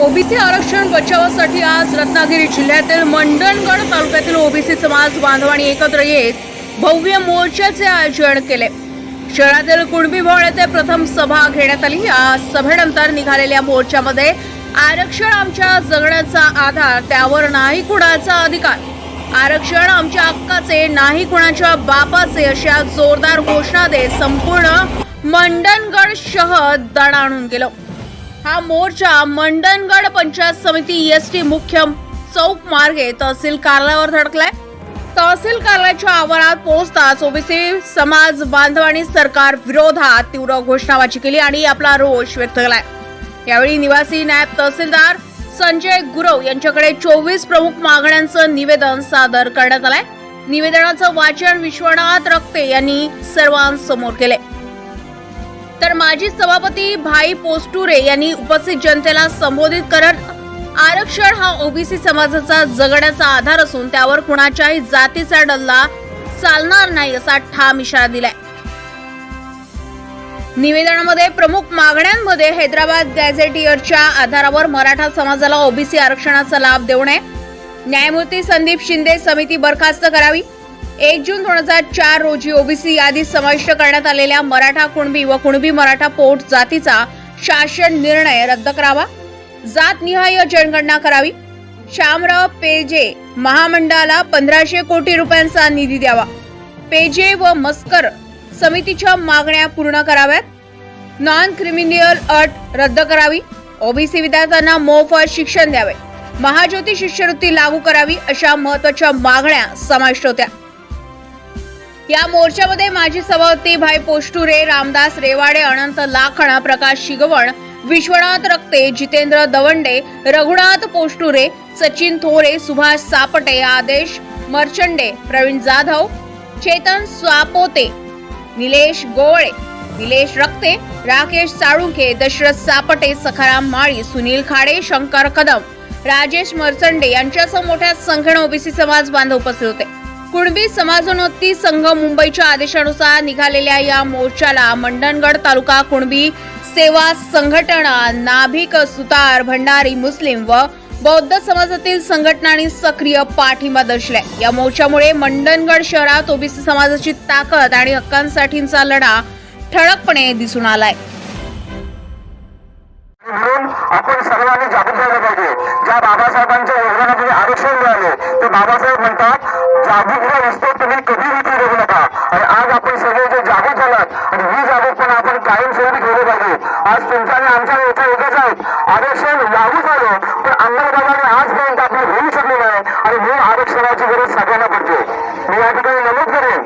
OBC आरक्षण बचावासाठी आज रत्नागिरी जिल्ह्यातील मंडणगड तालुक्यातील ओबीसी समाज बांधवांनी एकत्र येत भव्य मोर्चाचे आयोजन केले. शहरातील कुणबी भवन येथे प्रथम सभा घेण्यात आली. या सभेनंतर निघालेल्या मोर्चामध्ये आरक्षण आमच्या जगण्याचा आधार त्यावर नाही कुणाचा अधिकार. आरक्षण आमच्या हक्काचे नाही कुणाच्या बापाचे अशा जोरदार घोषणा देत संपूर्ण मंडणगड शहर दणाणून गेलं. हा मोर्चा मंडणगड पंचायत समिती एस टी मुख्य चौक मार्गे तहसील कार्यालयावर धडकलाय. तहसील कार्यालयाच्या आवारात पोहोचताच ओबीसी समाज बांधवांनी सरकार विरोधात तीव्र घोषणाबाजी केली आणि आपला रोष व्यक्त केलाय. यावेळी निवासी नायब तहसीलदार संजय गुरव यांच्याकडे चोवीस प्रमुख मागण्यांचं निवेदन सादर करण्यात आलंय. निवेदनाचं वाचन विश्वनाथ रक्ते यांनी सर्वांसमोर केले तर माजी सभापती भाई पोस्टुरे यांनी उपस्थित जनतेला संबोधित करत आरक्षण हा ओबीसी समाजाचा जगण्याचा आधार असून त्यावर कुणाच्याही जातीचा डल्ला चालणार नाही असा ठाम इशारा दिलाय. निवेदनामध्ये प्रमुख मागण्यांमध्ये हैदराबाद गॅझेटियरच्या आधारावर मराठा समाजाला ओबीसी आरक्षणाचा लाभ देऊ नये. न्यायमूर्ती संदीप शिंदे समिती बरखास्त करावी. एक जून दोन हजार चार रोजी ओबीसी यादीत समाविष्ट करण्यात आलेल्या मराठा कुणबी व कुणबी मराठा पोट जातीचा शासन निर्णय रद्द करावा. जातनिहाय जनगणना करावी. श्यामराव पेजे महामंडळाला पंधराशे कोटी रुपयांचा निधी द्यावा. पेजे व मस्कर समितीच्या मागण्या पूर्ण कराव्यात. नॉन क्रिमिनल अट रद्द करावी. ओबीसी विद्यार्थ्यांना मोफत शिक्षण द्यावे. महाज्योती शिष्यवृत्ती लागू करावी अशा महत्त्वाच्या मागण्या समाविष्ट होत्या. या मोर्चामध्ये माजी सभापती भाई पोष्टुरे रामदास रेवाडे अनंत लाखणा प्रकाश शिगवण विश्वनाथ रक्ते जितेंद्र दवंडे रघुनाथ पोष्टुरे सचिन थोरे सुभाष सापटे आदेश मर्चंडे प्रवीण जाधव चेतन स्वापोते निलेश गोळे निलेश रक्ते राकेश साळुंखे दशरथ सापटे सखाराम माळी सुनील खाडे शंकर कदम राजेश मर्चंडे यांच्यासह मोठ्या संख्येनं ओबीसी समाज बांधव उपस्थित होते. कुणबी समाजोन्नती संघ मुंबईच्या आदेशानुसार निघालेल्या या मोर्चाला मंडणगड तालुका कुणबी सेवा संघटना नाभिक सुतार भंडारी मुस्लिम व बौद्ध समाजातील संघटनांनी सक्रिय पाठिंबा दर्शलाय या मोर्चामुळे मंडणगड शहरात ओबीसी समाजाची ताकद आणि हक्कांसाठीचा लढा ठळकपणे दिसून आलाय. आपण सर्वांनी जागृत झालं पाहिजे. ज्या बाबासाहेबांच्या योगदानामध्ये आरक्षण मिळाले ते बाबासाहेब म्हणतात जागृत असतो तुम्ही कधी भीती बघू नका. आणि आज आपण सगळे जे जागृत झालात आणि ही जागृतपणा आपण कायमस्वरूपी ठेवले पाहिजे. आज तुमच्या आणि आमच्या एका एकच आहेत आरक्षण लागू झालं पण अंमलबजावणी आजपर्यंत आपली होऊ शकली नाही आणि म्हणून आरक्षणाची गरज सगळ्यांना पडते. मी या ठिकाणी नमूद करेन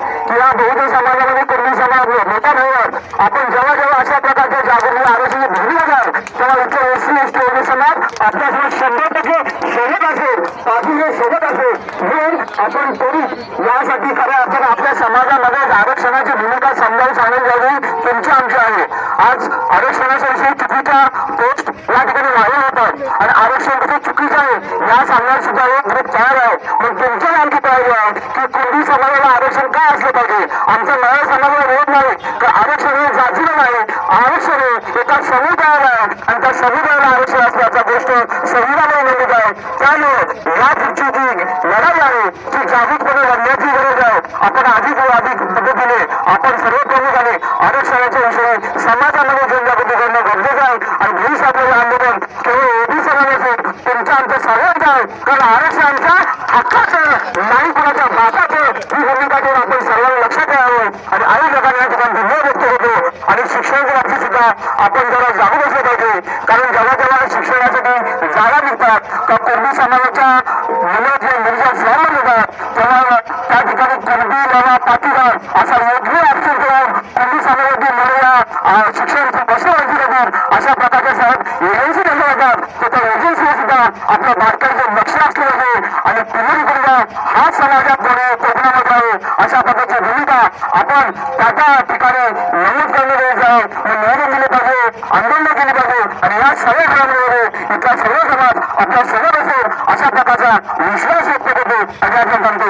आपण त्वरित यासाठी खऱ्या अर्थानं आपल्या समाजामध्ये आरक्षणाची भूमिका समजावून सांगण्यात जावी तुमची आमची आहे. आज आरक्षणाच्या चुकीच्या पोस्ट या ठिकाणी व्हायरल होतात आणि आरक्षण कसं चुकीचं आहे या सांगण्यात सुद्धा एक ग्रुप तयार आहे. मग तुमच्या आणखी तयारी आहे की कुणबी समाजाला आरक्षण काय असलं पाहिजे? आमचा नव्या समाजाला विरोध नाही. तर आरक्षण हे जातीला नाही. आरक्षण हे एका समुदायाला आहे. आणि त्या समुदाय संविधानाने नमूद आहे त्यामुळे या पुढची जी लढाई आहे. ती जागृतपणे लढण्याची गरज आहे. आपण अधिक व अधिक पद्धतीने आपण सर्व प्रमुखाने आरक्षणाच्या विषयी समाजामध्ये जनजागृती करणं गरजेचं आहे. आणि भविष्यातलं आंदोलन केवळ ओबीसी समाज असेल तुमच्या आमच्या सर्वांचं आहे. कारण आरक्षणांच्या हक्काचं नाही कुणाच्या बापाचं ही भूमिका ठेवून आपण सर्वांना लक्षात ठेवावं. आणि अनेक लोकांनी या ठिकाणी धन्यवाद व्यक्त होतो आणि शिक्षण सुद्धा आपण जरा जागृत असलं पाहिजे. कारण जागा निघतात का कुर्मी समाजाच्या मुलं जे म्हणजे मुलीच्या फॉर्म येतात तेव्हा त्या ठिकाणी कुर्मी बाबा पाटीदार असा योग्य ऑप्शन देऊन कुर्मी समाजातील मुलं या शिक्षण प्रश्न माहिती देतील अशा प्रकारचे साहेब एजन्सी त्यांना येतात तर त्या एजन्सीला सुद्धा आपल्या भारताचे लक्ष असले पाहिजे आणि पुन्हा कुर्मा हा समाजात कोणी कोकणामध्ये आहे. अशा प्रकारची भूमिका आपण त्या त्या ठिकाणी नमूद करणं गरजेचं आहे. आणि निवेदन दिले पाहिजे आंदोलन केले पाहिजे. आणि या सगळ्या घडामोडीमध्ये इथल्या सगळ्या आपल्यासोबत असेल अशा प्रकारचा विश्वास व्यक्त करतो.